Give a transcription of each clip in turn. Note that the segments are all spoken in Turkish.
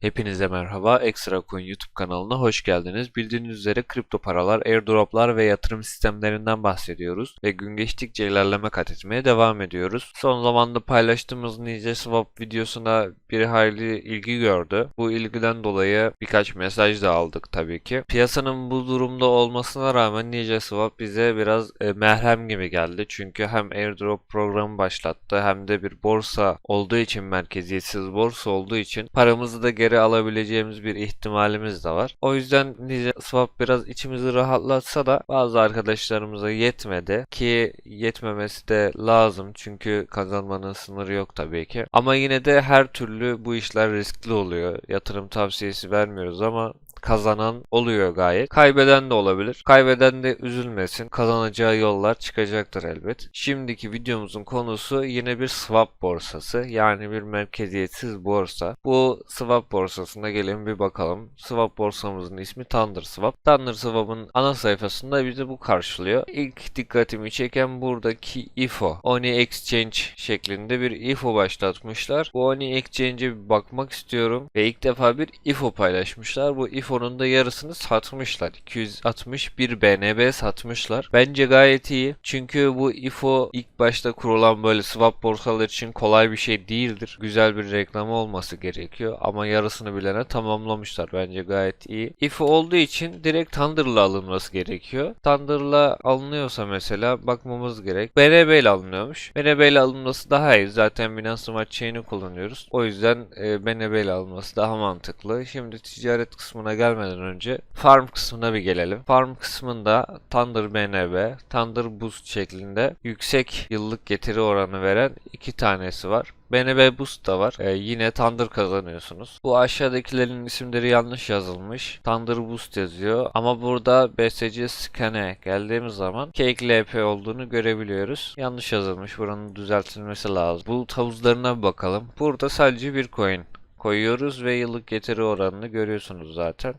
Hepinize merhaba. Extra Coin YouTube kanalına hoş geldiniz. Bildiğiniz üzere kripto paralar, airdroplar ve yatırım sistemlerinden bahsediyoruz ve gün geçtikçe ilerleme kat etmeye devam ediyoruz. Son zamanda paylaştığımız Ninja Swap videosuna bir hayli ilgi gördü. Bu ilgiden dolayı birkaç mesaj da aldık tabii ki. Piyasanın bu durumda olmasına rağmen Ninja Swap bize biraz e, merhem gibi geldi. Çünkü hem airdrop programı başlattı hem de bir borsa olduğu için merkeziyetsiz borsa olduğu için paramızı da geri alabileceğimiz bir ihtimalimiz de var. O yüzden Ninja Swap biraz içimizi rahatlatsa da bazı arkadaşlarımıza yetmedi ki yetmemesi de lazım çünkü kazanmanın sınırı yok tabii ki. Ama yine de her türlü bu işler riskli oluyor. Yatırım tavsiyesi vermiyoruz ama kazanan oluyor gayet. Kaybeden de olabilir. Kaybeden de üzülmesin. Kazanacağı yollar çıkacaktır elbet. Şimdiki videomuzun konusu yine bir swap borsası. Yani bir merkeziyetsiz borsa. Bu swap borsasına gelin bir bakalım. Swap borsamızın ismi Thunder Swap. Thunder Swap'ın ana sayfasında bizi bu karşılıyor. İlk dikkatimi çeken buradaki IFO. Oni Exchange şeklinde bir IFO başlatmışlar. Bu Oni Exchange'e bir bakmak istiyorum. Ve ilk defa bir IFO paylaşmışlar. Bu IFO'nun da yarısını satmışlar. 261 BNB satmışlar. Bence gayet iyi. Çünkü bu IFO ilk başta kurulan böyle swap borsalar için kolay bir şey değildir. Güzel bir reklamı olması gerekiyor. Ama yarısını bilene tamamlamışlar. Bence gayet iyi. IFO olduğu için direkt Thunder'la alınması gerekiyor. Thunder'la alınıyorsa mesela bakmamız gerek. BNB ile alınıyormuş. BNB ile alınması daha iyi. Zaten Binance Smart Chain'i kullanıyoruz. O yüzden e, BNB ile alınması daha mantıklı. Şimdi ticaret kısmına gelmeden önce farm kısmına bir gelelim. Farm kısmında Thunder BNB, Thunder Boost şeklinde yüksek yıllık getiri oranı veren iki tanesi var. BNB Boost da var. Ee, yine Thunder kazanıyorsunuz. Bu aşağıdakilerin isimleri yanlış yazılmış. Thunder Boost yazıyor. Ama burada BSC Scan'e geldiğimiz zaman Cake LP olduğunu görebiliyoruz. Yanlış yazılmış. Buranın düzeltilmesi lazım. Bulut havuzlarına bakalım. Burada sadece bir coin koyuyoruz ve yıllık getiri oranını görüyorsunuz zaten.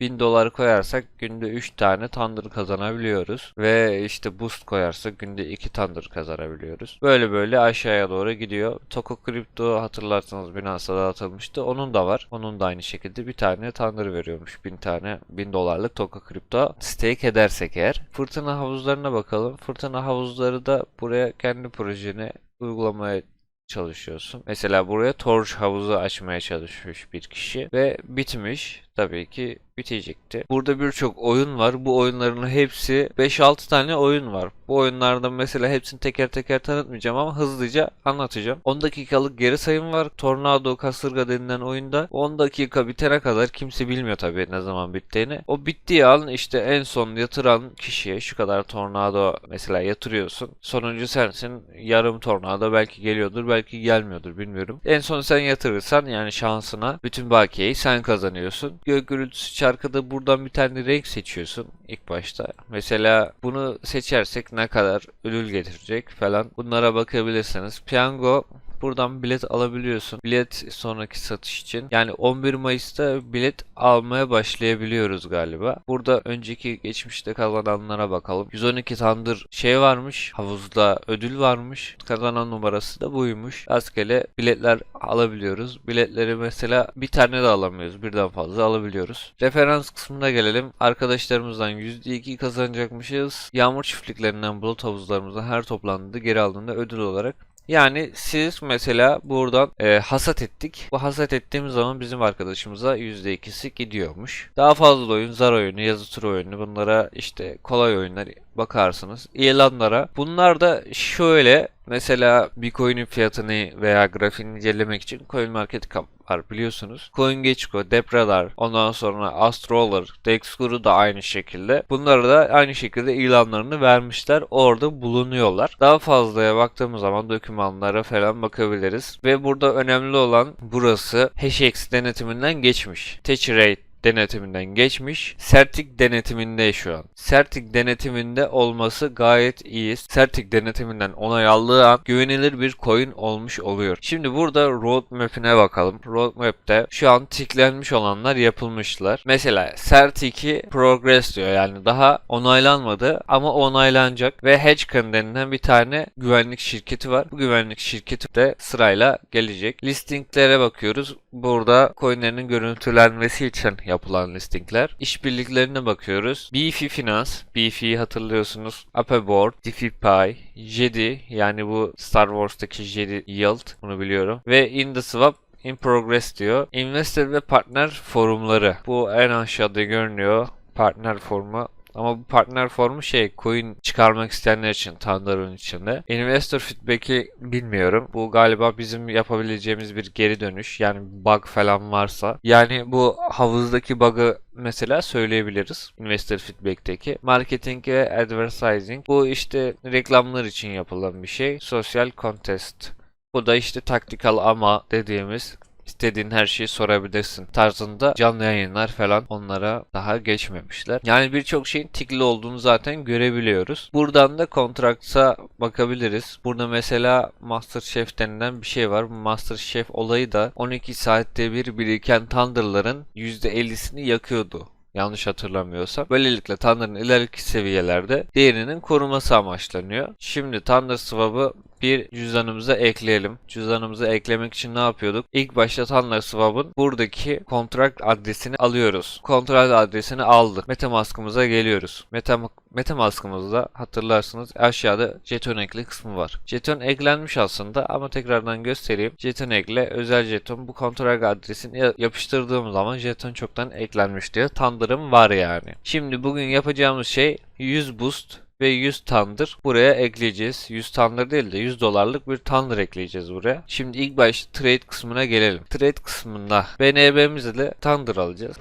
1000 dolar koyarsak günde 3 tane Thunder kazanabiliyoruz. Ve işte boost koyarsak günde 2 Thunder kazanabiliyoruz. Böyle böyle aşağıya doğru gidiyor. Toko Crypto hatırlarsanız Binance'da dağıtılmıştı. Onun da var. Onun da aynı şekilde bir tane Thunder veriyormuş. 1000 tane 1000 dolarlık Toko Crypto stake edersek eğer. Fırtına havuzlarına bakalım. Fırtına havuzları da buraya kendi projeni uygulamaya çalışıyorsun. Mesela buraya torch havuzu açmaya çalışmış bir kişi ve bitmiş. Tabii ki bitecekti. Burada birçok oyun var. Bu oyunların hepsi 5-6 tane oyun var. Bu oyunlardan mesela hepsini teker teker tanıtmayacağım ama hızlıca anlatacağım. 10 dakikalık geri sayım var. Tornado Kasırga denilen oyunda 10 dakika bitene kadar kimse bilmiyor tabii ne zaman bittiğini. O bittiği an işte en son yatıran kişiye şu kadar tornado mesela yatırıyorsun. Sonuncu sensin. Yarım tornado belki geliyordur belki gelmiyordur bilmiyorum. En son sen yatırırsan yani şansına bütün bakiyeyi sen kazanıyorsun. Gök gürültüsü çarkıda buradan bir tane renk seçiyorsun ilk başta. Mesela bunu seçersek ne kadar ödül getirecek falan bunlara bakabilirsiniz. Piyango Buradan bilet alabiliyorsun. Bilet sonraki satış için. Yani 11 Mayıs'ta bilet almaya başlayabiliyoruz galiba. Burada önceki geçmişte kazananlara bakalım. 112 tandır şey varmış. Havuzda ödül varmış. Kazanan numarası da buymuş. Rastgele biletler alabiliyoruz. Biletleri mesela bir tane de alamıyoruz. Birden fazla alabiliyoruz. Referans kısmına gelelim. Arkadaşlarımızdan %2 kazanacakmışız. Yağmur çiftliklerinden bulut havuzlarımızdan her toplandığında geri aldığında ödül olarak yani siz mesela buradan e, hasat ettik. Bu hasat ettiğimiz zaman bizim arkadaşımıza %2'si gidiyormuş. Daha fazla oyun, zar oyunu, yazı turu oyunu bunlara işte kolay oyunlar bakarsınız. İlanlara. Bunlar da şöyle mesela Bitcoin'in fiyatını veya grafiğini incelemek için CoinMarketCap var biliyorsunuz. CoinGecko, Depredar, ondan sonra Astroller, Dexguru da aynı şekilde. Bunları da aynı şekilde ilanlarını vermişler. Orada bulunuyorlar. Daha fazlaya baktığımız zaman dokümanlara falan bakabiliriz. Ve burada önemli olan burası HashX denetiminden geçmiş. Touch rate denetiminden geçmiş. Sertik denetiminde şu an. Sertik denetiminde olması gayet iyi. Sertik denetiminden onay aldığı an güvenilir bir coin olmuş oluyor. Şimdi burada roadmap'ine bakalım. Roadmap'te şu an tiklenmiş olanlar yapılmışlar. Mesela Sertik'i progress diyor yani daha onaylanmadı ama onaylanacak ve Hedgecon denilen bir tane güvenlik şirketi var. Bu güvenlik şirketi de sırayla gelecek. Listinglere bakıyoruz. Burada coinlerin görüntülenmesi için yapılan listingler. İşbirliklerine bakıyoruz. Beefy Finance, Beefy'yi hatırlıyorsunuz. Upperboard, DeFi, Jedi yani bu Star Wars'taki Jedi Yield bunu biliyorum. Ve IntheSwap in progress diyor. Investor ve partner forumları. Bu en aşağıda görünüyor. Partner forumu ama bu partner formu şey coin çıkarmak isteyenler için Thunder'ın içinde. Investor feedback'i bilmiyorum. Bu galiba bizim yapabileceğimiz bir geri dönüş. Yani bug falan varsa. Yani bu havuzdaki bug'ı mesela söyleyebiliriz. Investor feedback'teki. Marketing ve advertising. Bu işte reklamlar için yapılan bir şey. Social contest. Bu da işte tactical ama dediğimiz istediğin her şeyi sorabilirsin tarzında canlı yayınlar falan onlara daha geçmemişler. Yani birçok şeyin tikli olduğunu zaten görebiliyoruz. Buradan da kontrakta bakabiliriz. Burada mesela MasterChef denilen bir şey var. Bu MasterChef olayı da 12 saatte bir biriken Thunder'ların %50'sini yakıyordu. Yanlış hatırlamıyorsam. Böylelikle Thunder'ın ileriki seviyelerde değerinin koruması amaçlanıyor. Şimdi Thunder Swap'ı bir cüzdanımıza ekleyelim. Cüzdanımıza eklemek için ne yapıyorduk? İlk başta Thunder Swap'ın buradaki kontrat adresini alıyoruz. Kontrat adresini aldık. Metamask'ımıza geliyoruz. Meta Metamask'ımızda hatırlarsınız aşağıda jeton ekle kısmı var. Jeton eklenmiş aslında ama tekrardan göstereyim. Jeton ekle özel jeton bu kontrat adresini yapıştırdığım zaman jeton çoktan eklenmiş diye Thunder'ım var yani. Şimdi bugün yapacağımız şey 100 boost ve 100 Thunder buraya ekleyeceğiz. 100 Thunder değil de 100 dolarlık bir Thunder ekleyeceğiz buraya. Şimdi ilk başta trade kısmına gelelim. Trade kısmında BNB'mizle Thunder alacağız.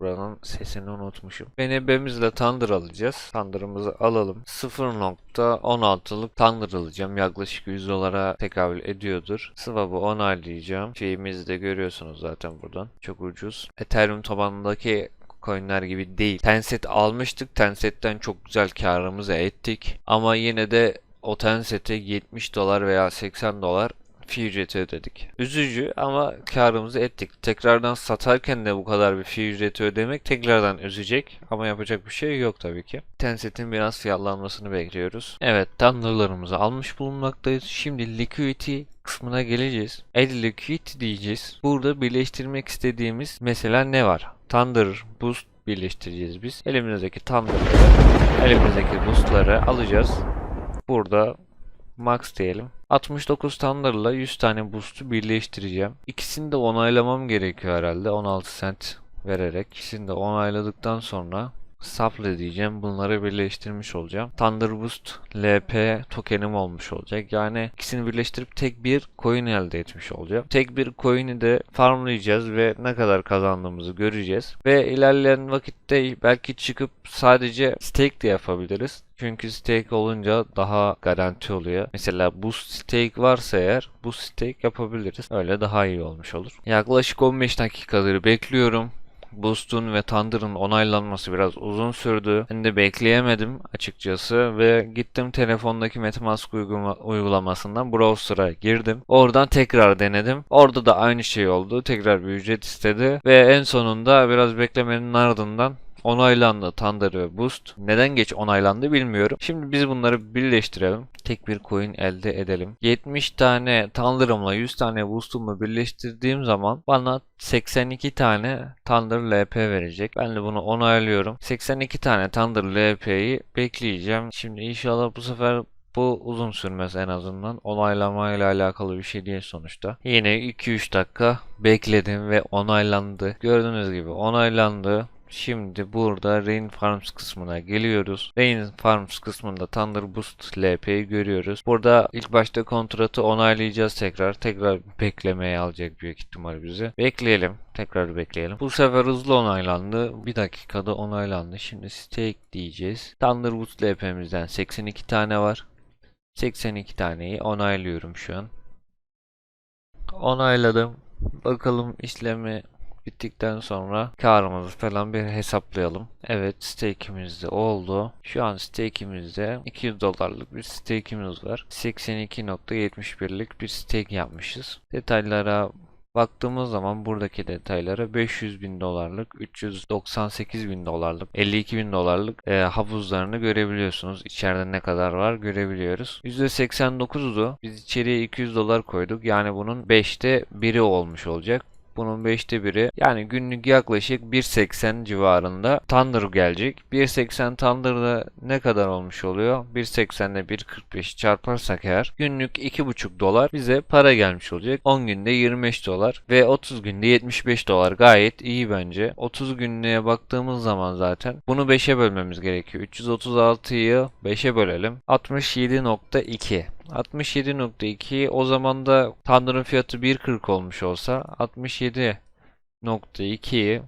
Buranın sesini unutmuşum. BNB'mizle Thunder alacağız. Thunder'ımızı alalım. 0.16'lık Thunder alacağım. Yaklaşık 100 dolara tekabül ediyordur. Swap'ı onaylayacağım. Şeyimizi de görüyorsunuz zaten buradan. Çok ucuz. Ethereum tabanındaki coinler gibi değil. Tencent almıştık. Tencent'ten çok güzel karımızı ettik. Ama yine de o Tencent'e 70 dolar veya 80 dolar fee ücreti ödedik. Üzücü ama karımızı ettik. Tekrardan satarken de bu kadar bir fee ücreti ödemek tekrardan üzecek ama yapacak bir şey yok tabii ki. Tencent'in biraz fiyatlanmasını bekliyoruz. Evet Thunder'larımızı almış bulunmaktayız. Şimdi liquidity kısmına geleceğiz. Add liquidity diyeceğiz. Burada birleştirmek istediğimiz mesela ne var? Thunder Boost birleştireceğiz biz. Elimizdeki Thunder'ları, elimizdeki Boost'ları alacağız. Burada Max diyelim. 69 Thunder'la 100 tane boost'u birleştireceğim. İkisini de onaylamam gerekiyor herhalde 16 cent vererek. İkisini de onayladıktan sonra supply diyeceğim. Bunları birleştirmiş olacağım. Thunder Boost LP tokenim olmuş olacak. Yani ikisini birleştirip tek bir coin elde etmiş olacağım. Tek bir coin'i de farmlayacağız ve ne kadar kazandığımızı göreceğiz. Ve ilerleyen vakitte belki çıkıp sadece stake de yapabiliriz. Çünkü stake olunca daha garanti oluyor. Mesela bu stake varsa eğer bu stake yapabiliriz. Öyle daha iyi olmuş olur. Yaklaşık 15 dakikadır bekliyorum. Boost'un ve Thunder'ın onaylanması biraz uzun sürdü. Ben de bekleyemedim açıkçası ve gittim telefondaki MetaMask uygulama, uygulamasından browser'a girdim. Oradan tekrar denedim. Orada da aynı şey oldu. Tekrar bir ücret istedi ve en sonunda biraz beklemenin ardından onaylandı Thunder ve Boost. Neden geç onaylandı bilmiyorum. Şimdi biz bunları birleştirelim. Tek bir coin elde edelim. 70 tane Thunder'ımla 100 tane Boost'umu birleştirdiğim zaman bana 82 tane Thunder LP verecek. Ben de bunu onaylıyorum. 82 tane Thunder LP'yi bekleyeceğim. Şimdi inşallah bu sefer bu uzun sürmez en azından. Onaylamayla alakalı bir şey değil sonuçta. Yine 2-3 dakika bekledim ve onaylandı. Gördüğünüz gibi onaylandı. Şimdi burada Rain Farms kısmına geliyoruz. Rain Farms kısmında Thunder Boost LP'yi görüyoruz. Burada ilk başta kontratı onaylayacağız tekrar. Tekrar beklemeye alacak büyük ihtimal bizi. Bekleyelim. Tekrar bekleyelim. Bu sefer hızlı onaylandı. Bir dakikada onaylandı. Şimdi stake diyeceğiz. Thunder Boost LP'mizden 82 tane var. 82 taneyi onaylıyorum şu an. Onayladım. Bakalım işlemi bittikten sonra karımızı falan bir hesaplayalım. Evet stake'imiz de oldu. Şu an stake'imizde 200 dolarlık bir stake'imiz var. 82.71'lik bir stake yapmışız. Detaylara Baktığımız zaman buradaki detaylara 500 bin dolarlık, 398 bin dolarlık, 52 bin dolarlık e, havuzlarını görebiliyorsunuz. İçeride ne kadar var görebiliyoruz. %89'du. Biz içeriye 200 dolar koyduk. Yani bunun 5'te biri olmuş olacak. Bunun 5'te biri yani günlük yaklaşık 1.80 civarında Thunder gelecek. 1.80 Thunder'da ne kadar olmuş oluyor? 1.80'de 1.45 çarparsak eğer günlük 2.5 dolar bize para gelmiş olacak. 10 günde 25 dolar ve 30 günde 75 dolar gayet iyi bence. 30 günlüğe baktığımız zaman zaten bunu 5'e bölmemiz gerekiyor. 336'yı 5'e bölelim. 67.2 67.2 o zaman da Thunder'ın fiyatı 1.40 olmuş olsa 67.2'yi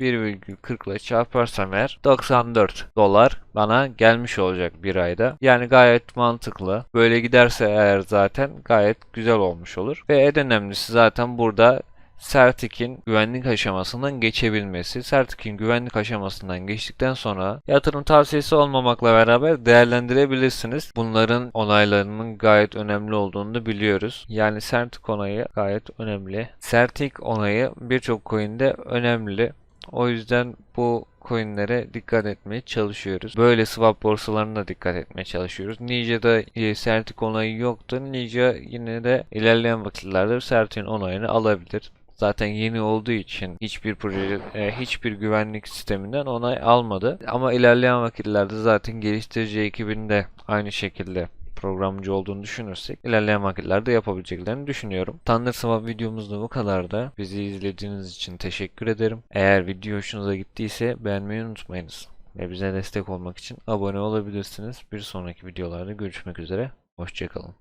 1,40 ile çarparsam eğer 94 dolar bana gelmiş olacak bir ayda. Yani gayet mantıklı. Böyle giderse eğer zaten gayet güzel olmuş olur. Ve en önemlisi zaten burada Certic'in güvenlik aşamasından geçebilmesi. Certic'in güvenlik aşamasından geçtikten sonra yatırım tavsiyesi olmamakla beraber değerlendirebilirsiniz. Bunların onaylarının gayet önemli olduğunu biliyoruz. Yani Certic onayı gayet önemli. Certic onayı birçok coin'de önemli. O yüzden bu coinlere dikkat etmeye çalışıyoruz. Böyle swap borsalarına dikkat etmeye çalışıyoruz. Nice'de e, Certic onayı yoktu. Nice yine de ilerleyen vakitlerde Certic'in onayını alabilir. Zaten yeni olduğu için hiçbir proje, e, hiçbir güvenlik sisteminden onay almadı. Ama ilerleyen vakitlerde zaten geliştirici ekibinde aynı şekilde programcı olduğunu düşünürsek ilerleyen vakitlerde yapabileceklerini düşünüyorum. Thunder Swap videomuz da bu kadar da. Bizi izlediğiniz için teşekkür ederim. Eğer video hoşunuza gittiyse beğenmeyi unutmayınız. Ve bize destek olmak için abone olabilirsiniz. Bir sonraki videolarda görüşmek üzere. Hoşçakalın.